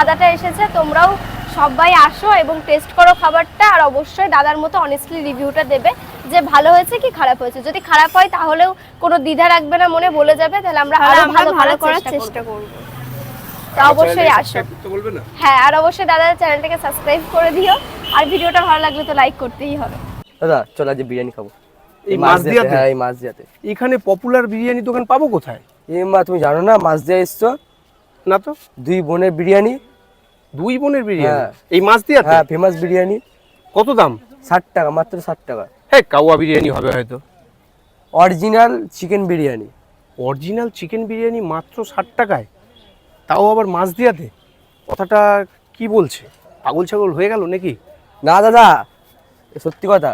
দাদাটা এসেছে তোমরাও সবাই আসো এবং টেস্ট করো খাবারটা আর অবশ্যই দাদার মতো অনেস্টলি রিভিউটা দেবে যে ভালো হয়েছে কি খারাপ হয়েছে। যদি খারাপ হয় তাহলেও কোনো দ্বিধা রাখবে না মনে বলে যাবে তাহলে আমরা আরও ভালো ভালো করার চেষ্টা করব। তো অবশ্যই আসো। Subscribe বলবে না? হ্যাঁ আর অবশ্যই দাদার চ্যানেলটাকে সাবস্ক্রাইব করে দিও। আর ভিডিওটা ভালো লাগলে তো লাইক করতেই হবে। দাদা চল আজ বিরিয়ানি খাব। এই মাছ মাছ দিয়াতে? হ্যাঁ এই মাছ দিয়াতে এখানে পপুলার বিরিয়ানি দোকান পাবো কোথায়? এ মা তুমি জানো না মাছ দিয়ে এসছো? না তো? দুই বোনের বিরিয়ানি দুই বোনের বিরিয়ানি? হ্যাঁ। এই মাছ দিয়ে হ্যাঁ ফেমাস বিরিয়ানি। কত দাম? ষাট টাকা মাত্র ষাট টাকা। হ্যাঁ কাওয়া বিরিয়ানি হবে হয়তো। Original chicken biryani. Original chicken biryani মাত্র ষাট টাকায়? তাও আবার মাছ দিয়াতে? কথাটা কি বলছে? পাগল ছাগল হয়ে গেল নাকি? না দাদা সত্যি কথা।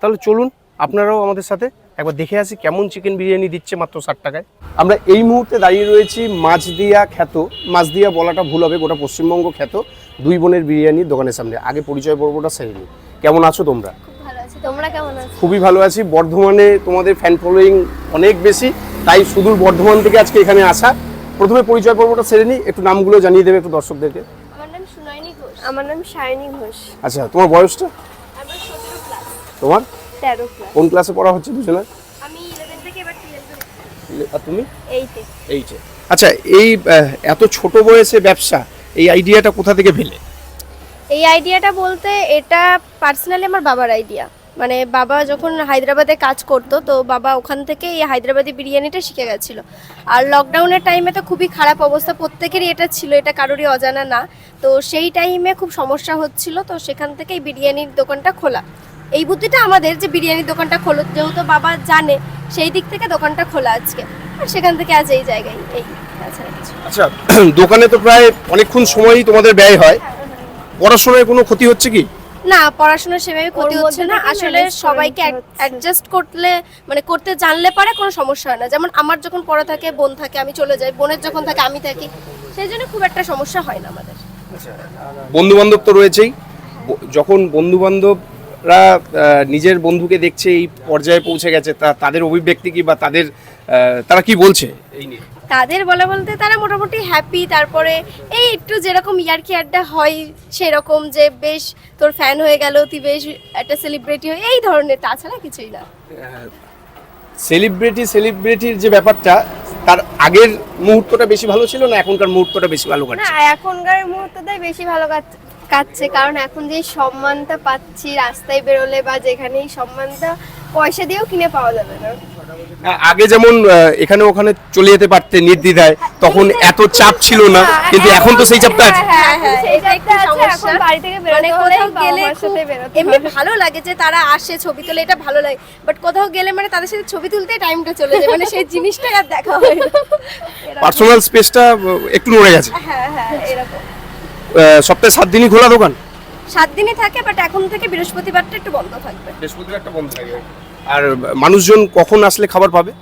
তাহলে চলুন আপনারাও আমাদের সাথে একবার দেখে আসি কেমন চিকেন বিরিয়ানি দিচ্ছে মাত্র ষাট টাকায়। আমরা এই মুহূর্তে দাঁড়িয়ে রয়েছি মাছদিয়া খ্যাত। মাছদিয়া বলাটা ভুল হবে গোটা পশ্চিমবঙ্গ খ্যাত দুই বোনের বিরিয়ানির দোকানের সামনে। আগে পরিচয় পর্বটা সেরেনি কেমন আছো তোমরা? খুব ভালো আছি। তোমরা কেমন আছো? খুবই ভালো আছি। বর্ধমানে তোমাদের ফ্যান ফলোয়িং অনেক বেশি তাই সুদূর বর্ধমান থেকে আজকে এখানে আসা। প্রথমে পরিচয় পর্বটা সেরে নিই। একটু নামগুলো জানিয়ে দেবে একটু দর্শকদেরকে। আমার নাম সুনয়নী ঘোষ। আমার নাম শায়নী ঘোষ। আচ্ছা তোমার বয়সটা? আমার সতেরো ক্লাস তোমার? তেরো ক্লাস কোন ক্লাসে পড়া হচ্ছে দুজনে? আমি ইলেভেন থেকে এবার আর তুমি? এইটে এইটে আচ্ছা এই এত ছোট বয়সে ব্যবসা এই আইডিয়াটা কোথা থেকে পেলে? এই আইডিয়াটা বলতে এটা পার্সোনালি আমার বাবার আইডিয়া মানে বাবা যখন হায়দ্রাবাদে কাজ করতো তো বাবা ওখান থেকে এই হায়দ্রাবাদি বিরিয়ানিটা শিখে গেছিল। আর লকডাউনের টাইমে তো খুবই খারাপ অবস্থা প্রত্যেকেরই এটা ছিল এটা কারোরই অজানা না। তো সেই টাইমে খুব সমস্যা হচ্ছিল তো সেখান থেকে এই বিরিয়ানির দোকানটা খোলা। এই বুদ্ধিটা আমাদের যে বিরিয়ানির দোকানটা খোলো যেহেতু বাবা জানে সেই দিক থেকে দোকানটা খোলা আজকে। আর সেখান থেকে আজ এই জায়গায় এই আচ্ছা দোকানে তো প্রায় অনেকক্ষণ সময়ই তোমাদের ব্যয় হয়। পড়াশোনায় কোনো ক্ষতি হচ্ছে কি? না পড়াশোনা সেভাবে ক্ষতি হচ্ছে না। আসলে সবাইকে অ্যাডজাস্ট করলে মানে করতে জানলে পারে কোনো সমস্যা হয় না। যেমন আমার যখন পড়া থাকে বোন থাকে আমি চলে যাই। বোনের যখন থাকে আমি থাকি। সেই জন্য খুব একটা সমস্যা হয় না আমাদের। বন্ধু বান্ধব তো রয়েছেই। যখন বন্ধু বান্ধবরা নিজের বন্ধুকে দেখছে এই পর্যায়ে পৌঁছে গেছে তা তাদের অভিব্যক্তি কি বা তাদের তারা কি বলছে এই নিয়ে? তাদের বলা বলতে তারা মোটামুটি হ্যাপি তারপরে এই একটু যেরকম ইয়ারকি আড্ডা হয় সেরকম যে বেশ তোর ফ্যান হয়ে গেল তুই বেশ একটা সেলিব্রিটি হয়ে এই ধরনের তাছাড়া কিছুই না। সেলিব্রিটি সেলিব্রিটির যে ব্যাপারটা তার আগের মুহূর্তটা বেশি ভালো ছিল না এখনকার মুহূর্তটা বেশি ভালো কাটছে? না কাটছে এখনকার মুহূর্তটাই বেশি ভালো কাট- কাটছে কারণ এখন যে সম্মানটা পাচ্ছি রাস্তায় বেরোলে বা যেখানেই সম্মানটা পয়সা দিয়েও কিনে পাওয়া যাবে না। আগে যেমন এখানে ওখানে চলে যেতে পারতে নির্দ্বিধায় তখন এত চাপ ছিল না কিন্তু এখন তো সেই চাপটা আছে হ্যাঁ হ্যাঁ আছে, সমস্যা। এখন বাড়ি থেকে মানে এমনি ভালো লাগে যে তারা আসে ছবি তোলে এটা ভালো লাগে। বাট কোথাও গেলে মানে তাদের সাথে ছবি তুলতে টাইমটা চলে যায় মানে সেই জিনিসটা আর দেখা হয় না। পার্সোনাল স্পেসটা একটু নড়ে গেছে। হ্যাঁ হ্যাঁ এরকম। সপ্তাহে সাত দিনই খোলা দোকান? সাত দিনই থাকে বাট এখন থেকে বৃহস্পতিবারটা একটু বন্ধ থাকবে। বৃহস্পতিবারটা বন্ধ থাকে আর মানুষজন কখন আসলে খাবার পাবে?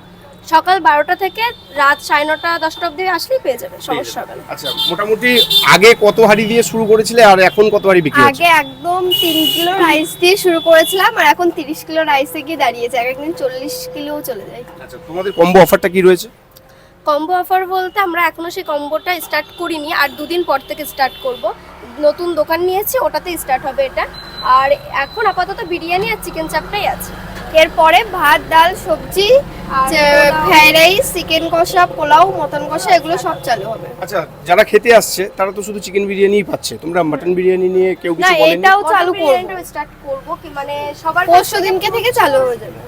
সকাল বারোটা থেকে রাত সাড়ে নটা দশটা অবধি আসলেই পেয়ে যাবে সমস্যা হবে না। আচ্ছা মোটামুটি আগে কত হাড়ি দিয়ে শুরু করেছিলে আর এখন কত হাড়ি বিক্রি হচ্ছে? আগে একদম তিন কিলো রাইস দিয়ে শুরু করেছিলাম আর এখন তিরিশ কিলো রাইসে গিয়ে দাঁড়িয়েছে এক একদিন চল্লিশ কিলোও চলে যায়। আচ্ছা তোমাদের কম্বো অফারটা কি রয়েছে? কম্বো অফার বলতে আমরা এখনও সেই কম্বোটা স্টার্ট করিনি আর দুদিন পর থেকে স্টার্ট করব। নতুন দোকান নিয়েছি ওটাতে স্টার্ট হবে এটা। আর এখন আপাতত বিরিয়ানি আর চিকেন চাপটাই আছে। এরপরে ভাত ডাল সবজি আর ফ্রাইড রাইস চিকেন কষা পোলাও মটন কষা এগুলো সব চালু হবে। আচ্ছা যারা খেতে আসছে তারা তো শুধু চিকেন বিরিয়ানিই পাচ্ছে। তোমরা মাটন বিরিয়ানি নিয়ে কেউ কিছু বলেনি? এটাও চালু করব। স্টার্ট করব কি মানে সবার পরশু দিনকে থেকে চালু হয়ে যাবে।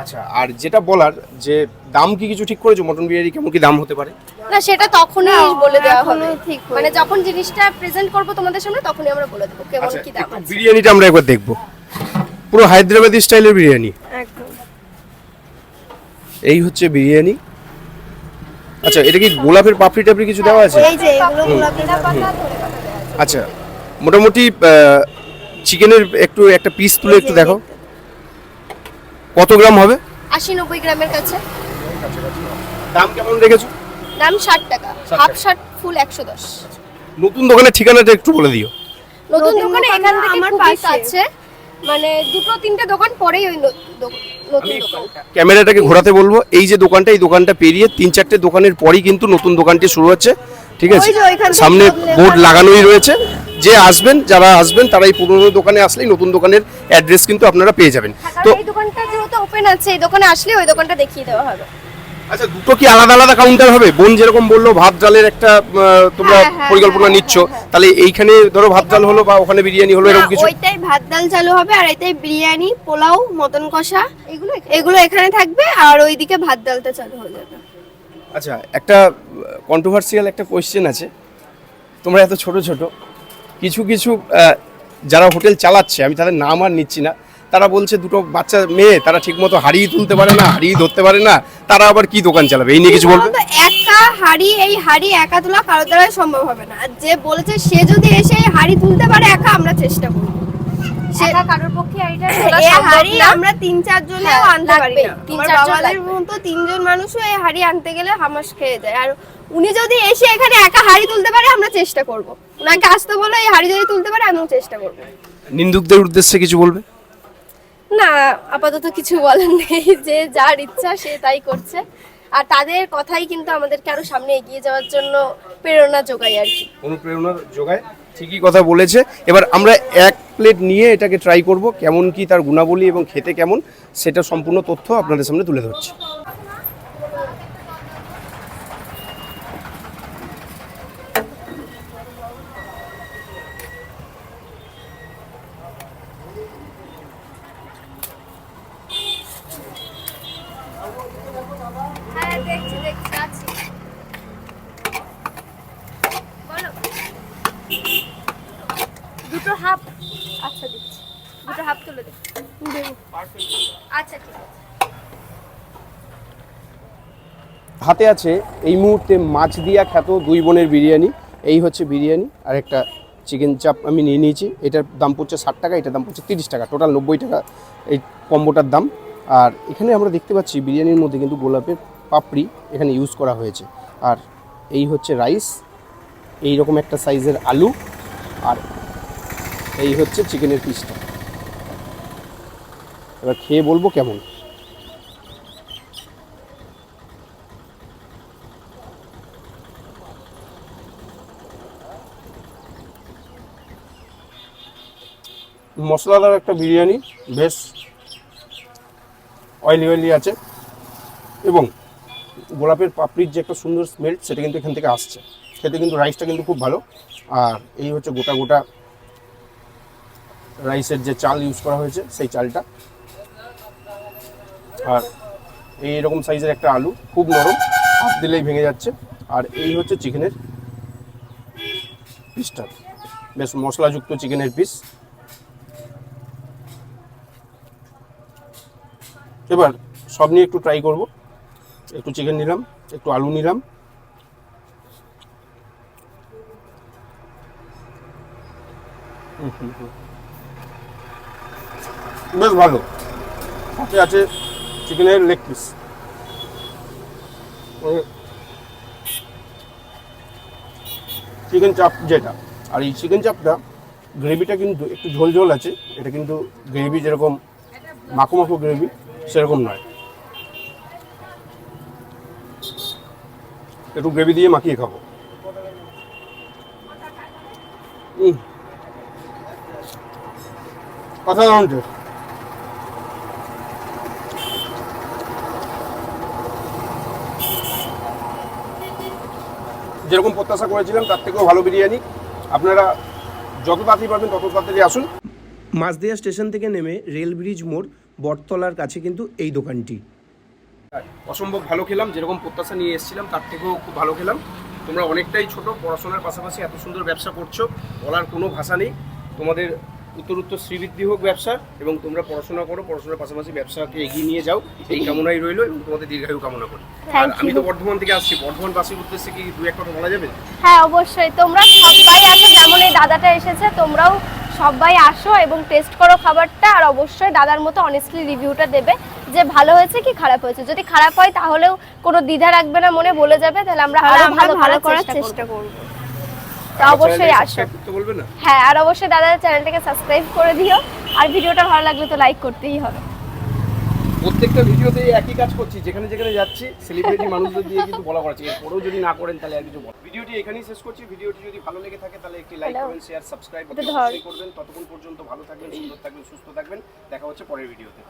আচ্ছা আর যেটা বলার যে দাম কি কিছু ঠিক করেছ? মটন বিরিয়ানি কেমন কি দাম হতে পারে? না সেটা তখনই বলে দেওয়া হবে। ঠিক মানে যখন জিনিসটা প্রেজেন্ট করব তোমাদের সামনে তখনই আমরা বলে দেবো কেমন আচ্ছা কি দাম আছে। বিরিয়ানিটা আমরা একবার দেখব। পুরো হায়দ্রাবাদি স্টাইলের বিরিয়ানি। একদম। এই হচ্ছে বিরিয়ানি। আচ্ছা এটা কি গোলাপের পাপড়ি টাপড়ি কিছু দেওয়া আছে? এই যে এগুলো গোলাপি পাতা। আচ্ছা মোটামুটি চিকেনের একটু একটা পিস তুলে একটু দেখো। কত গ্রাম হবে? আশি নব্বই গ্রামের কাছে। দাম কেমন রেখেছো? দাম ষাট টাকা। হাফ ষাট ফুল একশো দশ। নতুন দোকানের ঠিকানাটা একটু বলে দিও। নতুন দোকানে এখান থেকে আমার পাশে। কাছে। মানে দুটো তিনটে দোকান পরেই ওই নতুন দোকানটা। ক্যামেরাটাকে ঘোরাতে বলব। এই যে দোকানটা এই দোকানটা পেরিয়ে তিন চারটে দোকানের পরই কিন্তু নতুন দোকানটি শুরু হচ্ছে। ঠিক আছে? সামনে বোর্ড আছে। লাগানোই রয়েছে। যে আসবেন যারা আসবেন তারা এই পুরনো দোকানে আসলেই নতুন দোকানের অ্যাড্রেস কিন্তু আপনারা পেয়ে যাবেন। কারণ তো এই দোকানটা যেহেতু ওপেন আছে এই দোকানে আসলে ওই দোকানটা দেখিয়ে দেওয়া হবে। আচ্ছা দুটো কি আলাদা আলাদা কাউন্টার হবে? বোন যেরকম বলল ভাত ডালের একটা তোমরা হ্যাঁ, হ্যাঁ, পরিকল্পনা হ্যাঁ, নিচ্ছ হ্যাঁ, হ্যাঁ। তাহলে এইখানে ধরো ভাত ডাল হলো বা ওখানে বিরিয়ানি হলো এরকম কিছু? ওইটাই ভাত ডাল চালু হবে আর এটাই বিরিয়ানি পোলাও মটন কষা এগুলো এগুলো এখানে থাকবে আর ওইদিকে ভাত ডালটা চালু হয়ে যাবে। আচ্ছা একটা কন্ট্রোভার্সিয়াল একটা কোয়েশ্চেন আছে। তোমরা এত ছোট ছোট কিছু কিছু যারা হোটেল চালাচ্ছে, আমি তাদের নাম আর নিচ্ছি না, তারা বলছে দুটো বাচ্চা মেয়ে, তারা ঠিকমতো হারিয়ে তুলতে পারে না হারিয়ে ধরতে পারে না, তারা আবার কি দোকান চালাবে? এই নিয়ে কিছু বলবে? একা হাড়ি, এই হাড়ি একা তোলা কারও দ্বারা সম্ভব হবে না। যে বলেছে সে যদি এসে হাড়ি তুলতে পারে একা, আমরা চেষ্টা করব। সেটা কারোর পক্ষে আইডিয়া হাড়ি আমরা তিন চার জনেও হ্যাঁ, আনতে পারি না। তিন তিন চার মতো তিনজন মানুষও এই হাড়ি আনতে গেলে হামাস খেয়ে যায়। আর উনি যদি এসে এখানে একা হাড়ি তুলতে পারে আমরা চেষ্টা করব। ওনাকে আসতে বলো এই হাড়ি যদি তুলতে পারে আমিও চেষ্টা করব। নিন্দুকদের উদ্দেশ্যে কিছু বলবে? না আপাতত কিছু বলার নেই। যে যার ইচ্ছা সে তাই করছে। আর তাদের কথাই কিন্তু আমাদেরকে আরও সামনে এগিয়ে যাওয়ার জন্য প্রেরণা যোগায় আর কি। অনুপ্রেরণার যোগায়। ঠিকই কথা বলেছে। এবার আমরা এক প্লেট নিয়ে এটাকে ট্রাই করব, কেমন কি তার গুণাবলী এবং খেতে কেমন, সেটা সম্পূর্ণ তথ্য আপনাদের সামনে তুলে ধরছি হ্যাঁ দেখছি দেখছি আছি বলো দুটো হাফ আচ্ছা দিচ্ছি দুটো হাফ তুলে দে আচ্ছা ঠিক আছে হাতে আছে এই মুহূর্তে মাছ দিয়া খ্যাত দুই বোনের বিরিয়ানি। এই হচ্ছে বিরিয়ানি, আর একটা চিকেন চাপ আমি নিয়ে নিয়েছি। এটার দাম পড়ছে ষাট টাকা, এটার দাম পড়ছে তিরিশ টাকা টোটাল নব্বই টাকা এই কম্বোটার দাম। আর এখানে আমরা দেখতে পাচ্ছি বিরিয়ানির মধ্যে কিন্তু গোলাপের পাপড়ি এখানে ইউজ করা হয়েছে। আর এই হচ্ছে রাইস এই রকম একটা সাইজের আলু, আর এই হচ্ছে চিকেনের পিসটা এবার খেয়ে বলব কেমন? মশলাদার একটা বিরিয়ানি, বেশ অয়েলি অয়েলি আছে। এবং গোলাপের পাপড়ির যে একটা সুন্দর স্মেল সেটা কিন্তু এখান থেকে আসছে। খেতে কিন্তু রাইসটা কিন্তু খুব ভালো। আর এই হচ্ছে গোটা গোটা রাইসের যে চাল ইউজ করা হয়েছে, সেই চালটা। আর এই রকম সাইজের একটা আলু, খুব নরম, হাত দিলেই ভেঙে যাচ্ছে। আর এই হচ্ছে চিকেনের পিসটা বেশ মশলাযুক্ত চিকেনের পিস এবার সব নিয়ে একটু ট্রাই করব। একটু চিকেন নিলাম, একটু আলু নিলাম। বেশ ভালো। সাথে আছে চিকেনের লেগ পিস চিকেন চাপ যেটা। আর এই চিকেন চাপটা গ্রেভিটা কিন্তু একটু ঝোল ঝোল আছে। এটা কিন্তু গ্রেভি যেরকম মাখো মাখো গ্রেভি সেরকম নয়। একটু গ্রেভি দিয়ে মাখিয়ে খাব। অসাধারণ টেস্ট। যেরকম প্রত্যাশা করেছিলাম, তার থেকেও ভালো বিরিয়ানি। আপনারা যত তাড়াতাড়ি পারবেন তত তাড়াতাড়ি আসুন। মাঝদিয়া স্টেশন থেকে নেমে রেল ব্রিজ মোড় বটতলার কাছে কিন্তু এই দোকানটি। অসম্ভব ভালো খেলাম যেরকম প্রত্যাশা নিয়ে এসেছিলাম তার থেকেও খুব ভালো খেলাম। তোমরা অনেকটাই ছোট পড়াশোনার পাশাপাশি এত সুন্দর ব্যবসা করছ বলার কোনো ভাষা নেই। তোমাদের উত্তর উত্তর শ্রীবৃদ্ধি হোক ব্যবসা এবং তোমরা পড়াশোনা করো পড়াশোনার পাশাপাশি ব্যবসাকে এগিয়ে নিয়ে যাও। এই কামনাই রইল এবং তোমাদের দীর্ঘায়ু কামনা করি। আর আমি তো বর্ধমান থেকে আসছি বর্ধমান বাসীর উদ্দেশ্যে কি দু এক কথা বলা যাবে? হ্যাঁ অবশ্যই। তোমরা সবাই আসো যেমন এই দাদাটা এসেছে তোমরাও সবাই আসো এবং টেস্ট করো খাবারটা আর অবশ্যই দাদার মতো অনেস্টলি রিভিউটা দেবে যে ভালো হয়েছে কি খারাপ হয়েছে। যদি খারাপ হয় তাহলেও কোনো দ্বিধা রাখবে না মনে বলে যাবে তাহলে আমরা আরও ভালো ভালো করার চেষ্টা চেষ্টা করব। তো অবশ্যই আসো। হ্যাঁ আর অবশ্যই দাদার চ্যানেলটাকে সাবস্ক্রাইব করে দিও। আর ভিডিওটা ভালো লাগলে তো লাইক করতেই হবে। প্রত্যেকটা ভিডিওতে একই কাজ করছি যেখানে যেখানে যাচ্ছি সেলিব্রিটি মানুষদের দিয়ে কিন্তু বলা করাচ্ছি এরপরেও যদি না করেন তাহলে আর কিছু বল ভিডিওটি এখানেই শেষ করছি। ভিডিওটি যদি ভালো লেগে থাকে তাহলে একটি লাইক করবেন শেয়ার সাবস্ক্রাইব করবেন। ততক্ষণ পর্যন্ত ভালো থাকবেন সুন্দর থাকবেন সুস্থ থাকবেন। দেখা হচ্ছে পরের ভিডিওতে।